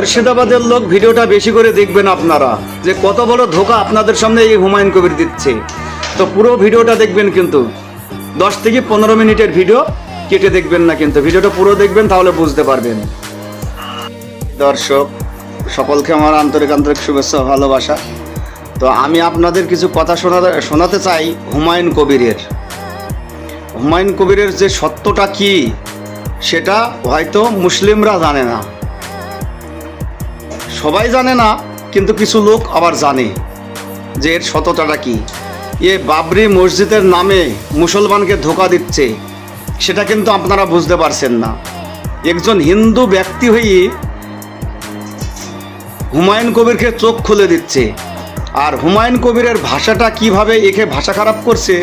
মুর্শিদাবাদের লোক ভিডিওটা বেশি করে দেখবেন আপনারা, যে কত বড় ধোকা আপনাদের সামনে এই হুমায়ুন কবির দিচ্ছে। তো পুরো ভিডিওটা দেখবেন কিন্তু, দশ থেকে পনেরো মিনিটের ভিডিও কেটে দেখবেন না কিন্তু। ভিডিওটা পুরো দেখবেন, তাহলে বুঝতে পারবেন। দর্শক, সকলকে আমার আন্তরিক আন্তরিক শুভেচ্ছা ভালোবাসা। তো আমি আপনাদের কিছু কথা শোনা শোনাতে চাই হুমায়ুন কবিরের। হুমায়ুন কবিরের যে সত্যটা কি, সেটা হয়তো মুসলিমরা জানে না। সবাই জানে না, কিন্তু কিছু লোক আবার জানে যে এর সততাটা কি। এ বাবরি মসজিদের নামে মুসলমানকে ধোকা দিচ্ছে, সেটা কিন্তু আপনারা বুঝতে পারছেন না। একজন হিন্দু ব্যক্তি হয়ে হুমায়ুন কবিরকে চোখ খুলে দিচ্ছে, আর হুমায়ুন কবিরের ভাষাটা কীভাবে একে ভাষা খারাপ করছে,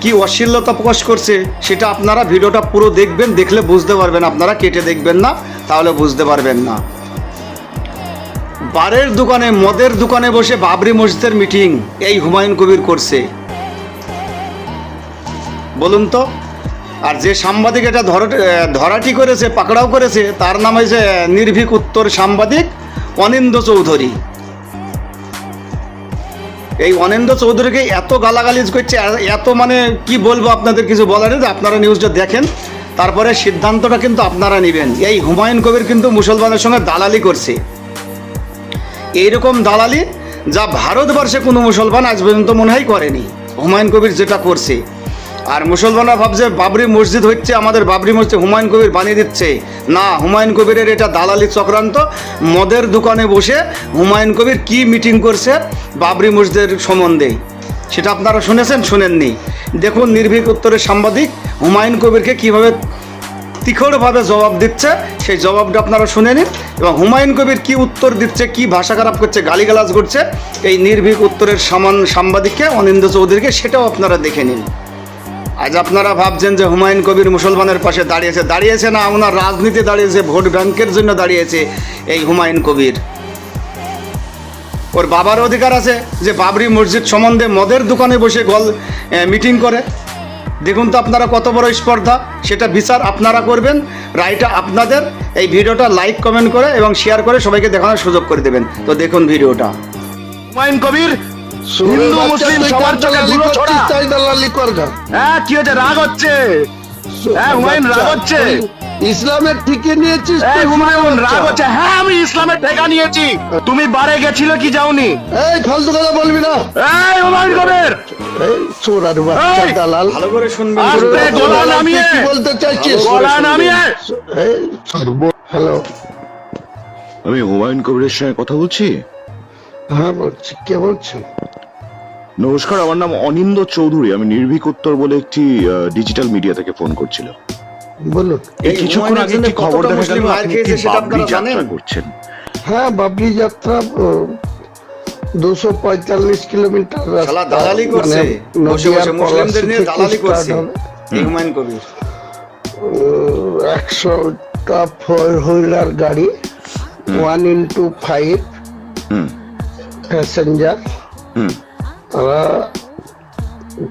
কি অশ্লীলতা প্রকাশ করছে, সেটা আপনারা ভিডিওটা পুরো দেখবেন, দেখলে বুঝতে পারবেন, আপনারা কেটে দেখবেন না, তাহলে বুঝতে পারবেন না। বারের দোকানে, মদের দোকানে বসে বাবরি মসজিদের মিটিং। এই হুমায়ুন কবির করছে। বলুন তো, আর যে সাংবাদিক এটা ধর- ধরাটি করেছে, পাকড়াও করেছে, তার নাম হয়েছে নির্ভীক উত্তর সাংবাদিক অনিন্দ চৌধুরী। এই অনিন্দ চৌধুরীকে এত গালাগালিজ করছে এত মানে কি বলব আপনাদের কিছু বলার নেই, আপনারা নিউজটা দেখেন, তারপরে সিদ্ধান্তটা কিন্তু আপনারা নেবেন। এই হুমায়ুন কবির কিন্তু মুসলমানের সঙ্গে দালালি করছে। এইরকম দালালি যা ভারতবর্ষে কোনো মুসলমান আজ পর্যন্ত মনে হয় করেনি। হুমায়ুন কবির যেটা করছে। আর মুসলমানরা ভাবছে, বাবরি মসজিদ হচ্ছে আমাদের, বাবরি মসজিদ হুমায়ুন কবির বানিয়ে দিচ্ছে। না, হুমায়ুন কবিরের এটা দালালি চক্রান্ত। মদের দোকানে বসে হুমায়ুন কবির কি মিটিং করছে বাবরি মসজিদের সম্বন্ধে? সেটা আপনারা শুনেছেন, শুনেননি? দেখুন নির্ভীক উত্তরের সাংবাদিক হুমায়ুন কবিরকে কীভাবে তিখড়ভাবে জবাব দিচ্ছে। সেই জবাবটা আপনারা শুনে নিন এবং হুমায়ুন কবির কি উত্তর দিচ্ছে, কি ভাষা খারাপ করছে, গালিগালাজ করছে, এই নির্ভীক উত্তরের সামান সাংবাদিককে, অনিন্দ চৌধুরীকে, সেটাও আপনারা দেখে নিন। আজ আপনারা ভাবছেন যে হুমায়ুন কবির মুসলমানের পাশে দাঁড়িয়েছে। দাঁড়িয়েছে না, ওনার রাজনীতি দাঁড়িয়েছে, ভোট ব্যাংকের জন্য দাঁড়িয়েছে এই হুমায়ুন কবির। ওর বাবার অধিকার আছে যে বাবরি মসজিদ সম্বন্ধে মদের দোকানে বসে গল মিটিং করে। দেখুন তো আপনারা কত বড় স্পর্ধা সেটা বিচার আপনারা করবেন রায়টা আপনাদের। এই ভিডিওটা লাইক কমেন্ট করে এবং শেয়ার করে সবাইকে দেখানোর সুযোগ করে দেবেন। তো দেখুন ভিডিওটা। হুমায়ুন কবির হিন্দু মুসলিম সবার চোখে ধুলো ছড়া। হ্যাঁ কি হচ্ছে রাগ হচ্ছে? হ্যাঁ হুমায়ুন রাগ হচ্ছে? ইসলামের ঠিকে নিয়েছিস এই হুমায়ুন রাগ হচ্ছে। হ্যাঁ আমি ইসলামের ঠেকা নিয়েছি। তুমি বারে গেছিল কি যাওনি? এই ফালতু কথা বলবি না। এই হুমায়ুন কবির! এই চোরার বাচ্চা দালাল। ভালো করে শুনবেন। আস্তে গলা নামিয়ে। কি বলতে চাইছিস? গলা নামিয়ে। এই হ্যালো। আমি হুমায়ুন কবিরের সঙ্গে কথা বলছি? হ্যাঁ বলছি। কে বলছেন? নমস্কার আমার নাম অনিন্দ চৌধুরী। আমি নির্ভীক উত্তর বলে একটি ডিজিটাল মিডিয়া থেকে ফোন করছিল বলুন। এই কিছুক্ষণ আগে একটি খবর দেখা গেল আপনি একটি বাবরি যাত্রা করছেন? হ্যাঁ বাবরি যাত্রা দুশো পঁয়তাল্লিশ কিলোমিটার দালালি করছে। মানে বসে বসে মুসলিমদের নিয়ে দালালি করছে। হুমায়ুন কবির। একশোটা ফোর হুইলার গাড়ি ওয়ান ইন্টু ফাইভ প্যাসেঞ্জার হুম। তারা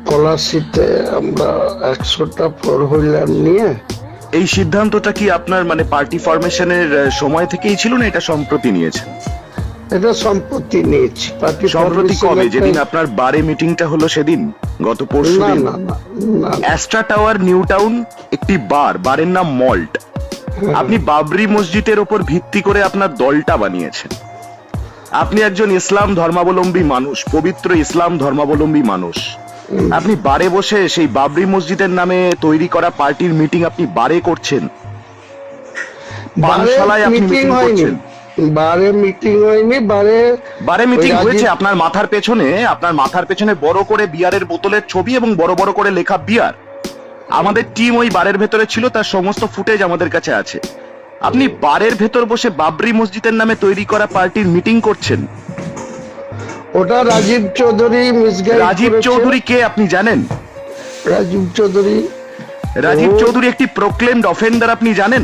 পলাশিতে আমরা একশোটা ফোর হুইলার নিয়ে এই সিদ্ধান্তটা কি আপনার মানে পার্টি ফরমেশনের সময় থেকেই ছিল না এটা সম্প্রতি নিয়েছেন? এটা সম্পত্তি নিয়েছি। পার্টি সম্প্রতি কবে? যেদিন আপনার বারে মিটিংটা হলো সেদিন? গত পরশু দিন? অ্যাস্ট্রা টাওয়ার নিউ টাউন একটি বার বারের নাম মল্ট আপনি বাবরি মসজিদের ওপর ভিত্তি করে আপনার দলটা বানিয়েছেন। আপনি একজন ইসলাম ধর্মাবলম্বী মানুষ পবিত্র ইসলাম ধর্মাবলম্বী মানুষ। আপনি বারে বসে সেই বাবরি মসজিদের নামে তৈরি করা পার্টির মিটিং আপনি বারে করছেন। পানশালায় আপনি মিটিং মিটিং করছেন। বারে মিটিং হয়নি বারে বারে মিটিং হয়েছে আপনার মাথার পেছনে আপনার মাথার পেছনে বড় করে বিয়ারের বোতলের ছবি এবং বড় বড় করে লেখা বিয়ার। আমাদের টিম ওই বারের ভেতরে ছিল তার সমস্ত ফুটেজ আমাদের কাছে আছে। আপনি বারের ভেতর বসে বাবরি মসজিদের নামে তৈরি করা পার্টির মিটিং করছেন। ওটা রাজীব চৌধুরী মিসগাইড রাজীব। চৌধুরী কে আপনি জানেন? রাজীব চৌধুরী। রাজীব চৌধুরী একটি প্রোক্লেমড অফেন্ডার আপনি জানেন?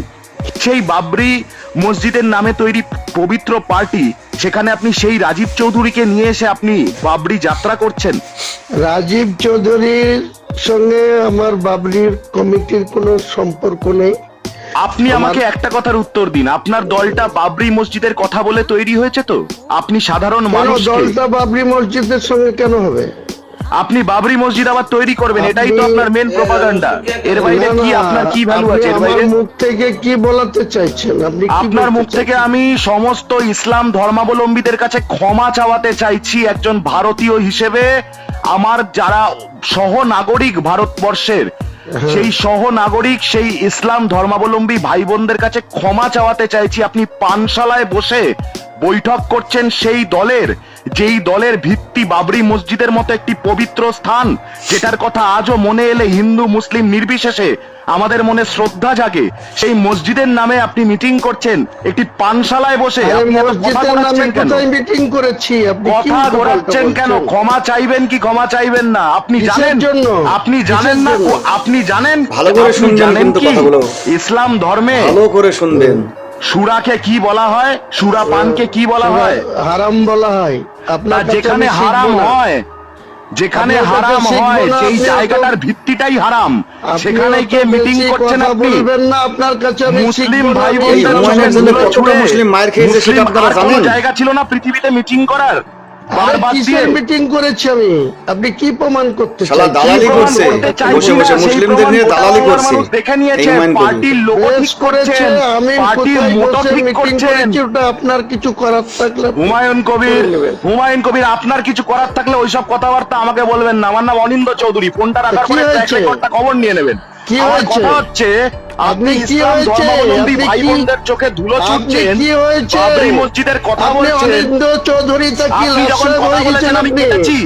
সেই বাবরি মসজিদের নামে তৈরি পবিত্র পার্টি সেখানে আপনি সেই রাজীব চৌধুরীকে নিয়ে এসে আপনি বাবরি যাত্রা করছেন। রাজীব চৌধুরীর সঙ্গে আমার বাবরির কমিটির কোনো সম্পর্ক নেই। আপনি আমাকে একটা কথার উত্তর দিন। আপনার দলটা বাবরি মসজিদের কথা বলে তৈরি হয়েছে তো? আপনি সাধারণ মানুষ দলটা বাবরি মসজিদের সঙ্গে কেন হবে? আপনি বাবরি মসজিদ আবার তৈরি করবেন এটাই তো আপনার মেন প্রপাগান্ডা এর বাইরে কি আপনার কি ভ্যালু আছে? এর বাইরে মুখ থেকে কি বলাতে চাইছেন? আপনি আপনার মুখ থেকে আমি সমস্ত ইসলাম ধর্মাবলম্বীদের কাছে ক্ষমা চাওয়াতে চাইছি একজন ভারতীয় হিসেবে। আমার যারা সহ নাগরিক ভারতবর্ষের সেই সহ নাগরিক, সেই ইসলাম ধর্মাবলম্বী ভাই বোনদের কাছে ক্ষমা চাওয়াতে চাইছি। আপনি পানশালায় বসে বৈঠক করছেন সেই দলের। যেই দলের ভিত্তি বাবরি মসজিদের মতো একটি পবিত্র স্থান যেটার কথা আজও মনে এলে হিন্দু মুসলিম নির্বিশেষে আমাদের মনে শ্রদ্ধা জাগে। সেই মসজিদের নামে আপনি মিটিং করছেন একটি পানশালায় বসে। মিটিং করেছি? কথা ঘোরাচ্ছেন কেন? ক্ষমা চাইবেন কি ক্ষমা চাইবেন না? আপনি জানেন? জন্য? আপনি জানেন না? আপনি জানেন? ভালো করে শুনবেন জানেন কি? ইসলাম ধর্মে ভালো করে শুনবেন। সুরাকে কি বলা হয়? সুরা পানকে কি বলা হয়? হারাম বলা হয়। আপনার যেখানে হারাম হয় যেখানে হারাম হয় সেই জায়গাটার ভিত্তিটাই হারাম। সেখানে গিয়ে মিটিং করছেন আপনি। বলবেন না আপনার কাছে মুসলিম ভাই বোনদের মুসলিম মায়ের খেয়েছে সেটা আপনারা জানেন? জায়গা ছিল না পৃথিবীতে মিটিং করার? আরে বারবার দিয়ে কিসের মিটিং করেছি আমি? আপনি কি প্রমাণ করতে শালা দালালি করছে? বসে বসে মুসলিমদের নিয়ে দালালি করছে। দেখে নিয়েছে হুমায়ুন কবির। পার্টির লোক ঠিক করেছে আমি পার্টির কোথায় ঠিক করছেন? ওটা আপনার কিছু করার থাকলে হুমায়ুন কবির হুমায়ুন কবির আপনার কিছু করার থাকলে ওইসব কথাবার্তা আমাকে বলবেন না। আমার নাম অনিন্দ চৌধুরী। ফোনটা রাখার পরে খবর নিয়ে নেবেন। কি? হচ্ছে আপনি কি হয়েছে? ধর্মাবলম্বী ভাই বোনদের চোখে ধুলো ছুটছেন? কি হয়েছে বাবরি মসজিদের কথা বলছেন। অনিন্দ চৌধুরী তা কি হয়ে গেছেন আমি কেটেছি।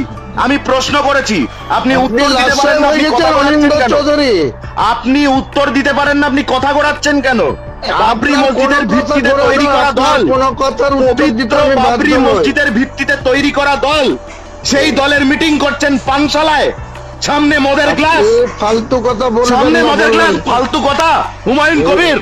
আমি প্রশ্ন করেছি। আপনি উত্তর দিতে পারেন না আপনি কথা অনিন্দ চৌধুরী? আপনি উত্তর দিতে পারেন না আপনি কথা ঘোরাচ্ছেন কেন? বাবরি মসজিদের ভিত্তিতে তৈরি করা দল। কোনো কথার উত্তর দিতে বাবরি মসজিদের ভিত্তিতে তৈরি করা দল। সেই দলের মিটিং করছেন পানশালায়। সামনে মদের গ্লাস। ফালতু কথা বলবেন সামনে মদের গ্লাস। ফালতু কথা। হুমায়ুন কবির।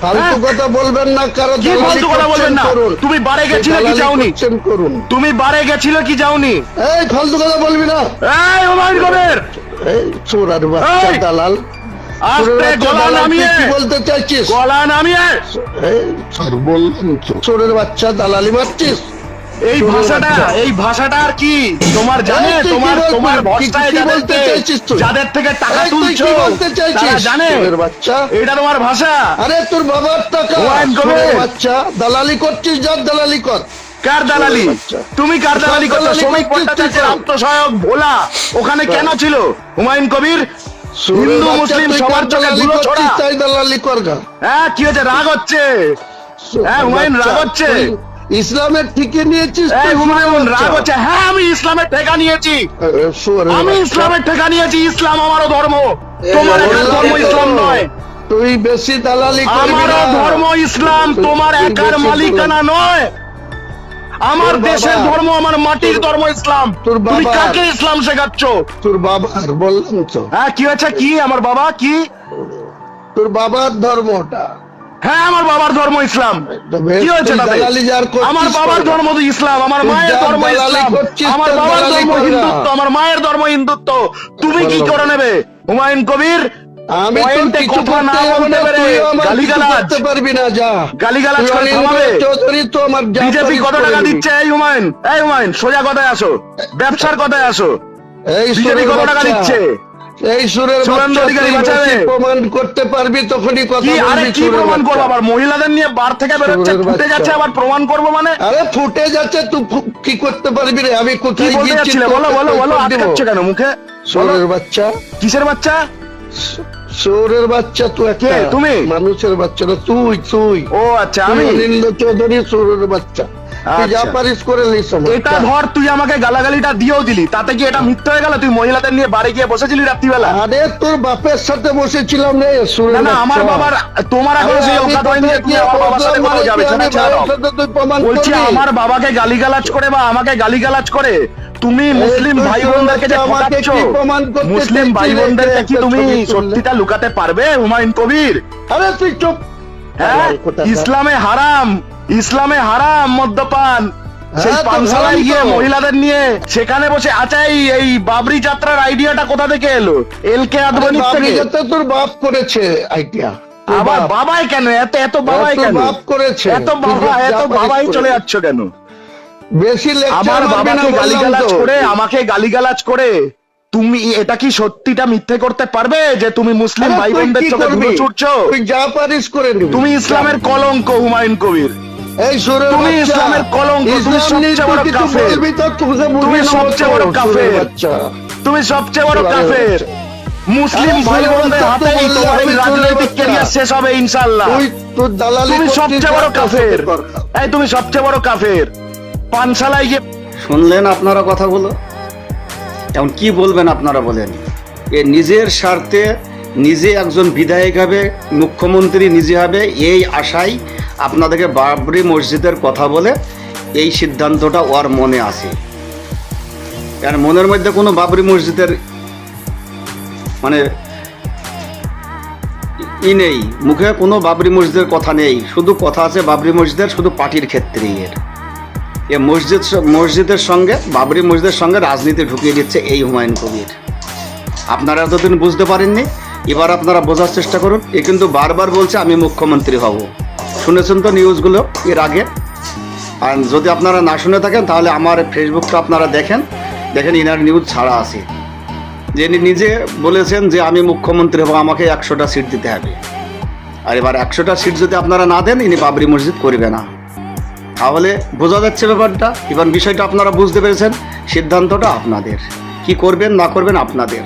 ফালতু হ্যাঁ? কথা বলবেন না কারও কি ফালতু কথা বলবেন না? তুমি বারে গেছিলে কি যাওনি? করুন। তুমি বারে গেছিলে কি যাওনি? এই ফালতু কথা বলবি না। এই হুমায়ুন কবির। এই চোরার বাচ্চা দালাল। আস্তে গলা নামিয়ে। কি বলতে চাইছিস? গলা নামিয়ে। এই, স্যার বললাম চোরের বাচ্চা দালালি মারছিস? এই ভাষাটা এই ভাষাটা আর কি? তোমার জানে তোমার তোমার ভরসায় বলতে চাইছিস যাদের থেকে টাকা তুলছো বলতে চাইছিস? জানে। বাচ্চা। এটা তোমার ভাষা। আরে তোর বাবার টাকা। বাচ্চা। দালালি করছিস যার দালালি কর। কার দালালি? তুমি কার দালালি কার করছ শ্রমিক ভট্টাচার্যের আত্মসহায়ক ভোলা ওখানে কেন ছিল? হুমায়ুন কবির? হিন্দু মুসলিম সবার চোখে দালালি ধুলো ছড়া। হ্যাঁ কি হচ্ছে রাগ হচ্ছে। হ্যাঁ, হুমায়ুন, রাগ হচ্ছে। ইসলামের ঠিকই নিয়েছিস রাগ হচ্ছে। হ্যাঁ আমি ইসলামের ঠেকা নিয়েছি। আমি ইসলামের ঠেকা নিয়েছি ইসলাম আমারও ধর্ম। তোমার ধর্ম ইসলাম নয়। তুই বেশি দালালি আমারও ধর্ম ইসলাম তোমার একার মালিকানা নয়। আমার দেশের ধর্ম আমার মাটির ধর্ম ইসলাম। তোর তুমি কাকে ইসলাম শেখাচ্ছ? তোর বাবার বললাম তো। হ্যাঁ কি হয়েছে? কি? আমার বাবা? কি? তোর বাবার ধর্মটা। হ্যাঁ আমার বাবার ধর্ম ইসলাম। কি হয়েছে আমার বাবার ধর্ম তো ইসলাম আমার মায়ের যার ধর্ম ইসলাম আমার বাবার ধর্ম হিন্দুত্ব আমার মায়ের ধর্ম হিন্দুত্ব। তুমি কি করে নেবে? হুমায়ুন কবির আমি কথা না করতে যাব বলতে না, পেরে তুইও আমার কিছু গালিগালাজ। পারবি না যা। গালিগালাজ করে থামাবে? চৌধুরী তো আমার বিজেপি কত টাকা দিচ্ছে? এই হুমায়ুন এই হুমায়ুন সোজা কথায় আসো। ব্যবসার কথায় আসো। এই বিজেপি কত টাকা দিচ্ছে? এই সুরের প্রমাণ করতে পারবি তখনই কথা কি আরে কি প্রমাণ করব? আবার মহিলাদের নিয়ে বার থেকে বেরোচ্ছে ফুটে যাচ্ছে আবার প্রমাণ করব মানে? আরে ফুটে যাচ্ছে তুই কি করতে পারবি রে? আমি কোথায় গিয়েছি বলো বলো বলো আটকাচ্ছ কেন মুখে? সুরের বাচ্চা। কিসের বাচ্চা? সুরের বাচ্চা তুই একটা। তুমি? মানুষের বাচ্চা তুই তুই। ও আচ্ছা আমি। অনিন্দ চৌধুরী সুরের বাচ্চা। তুই যা আচ্ছা। পারিস করে লিস আমার। এটা ধর তুই আমাকে গালাগালিটা দিয়েও দিলি। তাতে কি এটা মিথ্যে হয়ে গেল? তুই মহিলাদের নিয়ে বাড়ি গিয়ে বসেছিলি রাত্রিবেলা? আরে তোর বাপের সাথে বসেছিলাম রে না না আমার বাবার তোমার এখন সেই অকাত হয়নি যে তুমি আমার বাবার সাথে বসলাম যাবে। কি সেটা আমি ছেড়ে। দাও। ভাইয়ের সাথে তুই প্রমাণ বলছি আমার বাবাকে গালিগালাজ করে বা আমাকে গালিগালাজ করে তুমি মুসলিম ভাই বোনদেরকে যে ঠকাচ্ছ মুসলিম ভাই? বোনদেরকে কি তুমি সত্যিটা লুকাতে পারবে হুমায়ুন কবির? আরে তুই চুপ। হ্যাঁ ইসলামে হারাম। ইসলামে হারাম মদ্যপান। সেই হ্যাঁ, তো। পানশালায় গিয়ে মহিলাদের নিয়ে। সেখানে বসে আচ্ছা এই বাবরি যাত্রার আইডিয়াটা কোথা থেকে এলো? এল কে আদবানি থেকে। তোর বাপ করেছে আইডিয়া। আবার বাবাই কেন? এত এত বাবাই কেন? বাপ করেছে। এত বাবা এত বাবাই করে। চলে যাচ্ছ কেন? বেশি আমার বাবাকে গালিগালাজ করে আমাকে গালিগালাজ করে তুমি এটা কি সত্যিটা মিথ্যে করতে পারবে যে তুমি মুসলিম ভাই বোনদের চোখে ধুলো ছুটছো? তুই যা পারিস করে তুমি ইসলামের কলঙ্ক হুমায়ুন কবির। এই সুরের তুমি ইসলামের কলঙ্ক, তুমি সবচেয়ে বড় কাফের। তুমি সবচেয়ে বড় কাফের। তুমি সবচেয়ে বড় কাফের। মুসলিম ভাই বোনদের বাচ্চা তো হাতেই বললে তোমার এই চলে রাজনৈতিক ক্যারিয়ার শেষ হবে ইনশাল্লাহ তুই তোর দালালি তুমি সবচেয়ে বড় কাফের। এই তুমি সবচেয়ে বড় কাফের। পানশালায় গিয়ে শুনলেন আপনারা কথাগুলো? এখন কি বলবেন আপনারা বলেন? এ নিজের স্বার্থে নিজে একজন বিধায়ক হবে মুখ্যমন্ত্রী নিজে হবে এই আশায় আপনাদেরকে বাবরি মসজিদের কথা বলে এই সিদ্ধান্তটা ওর মনে আছে। আর মনের মধ্যে কোনো বাবরি মসজিদের মানে ই নেই। মুখে কোনো বাবরি মসজিদের কথা নেই। শুধু কথা আছে বাবরি মসজিদের, শুধু পার্টির ক্ষেত্রেই এর। এ মসজিদ মসজিদের সঙ্গে, বাবরি মসজিদের সঙ্গে রাজনীতি ঢুকিয়ে দিচ্ছে এই হুমায়ুন কবির। আপনারা এতদিন বুঝতে পারেননি। এবার আপনারা বোঝার চেষ্টা করুন। এ কিন্তু বারবার বলছে, আমি মুখ্যমন্ত্রী হব। শুনেছেন তো নিউজগুলো এর আগে? আর যদি আপনারা না শুনে থাকেন, তাহলে আমার ফেসবুকটা আপনারা দেখেন। দেখেন ইনার নিউজ ছাড়া আছে। যে ইনি নিজে বলেছেন যে আমি মুখ্যমন্ত্রী হব, আমাকে একশোটা সিট দিতে হবে। আর এবার একশোটা সিট যদি আপনারা না দেন, ইনি বাবরি মসজিদ করবে না। তাহলে বোঝা যাচ্ছে ব্যাপারটা। এবার বিষয়টা আপনারা বুঝতে পেরেছেন। সিদ্ধান্তটা আপনাদের। কি করবেন, না করবেন আপনাদের।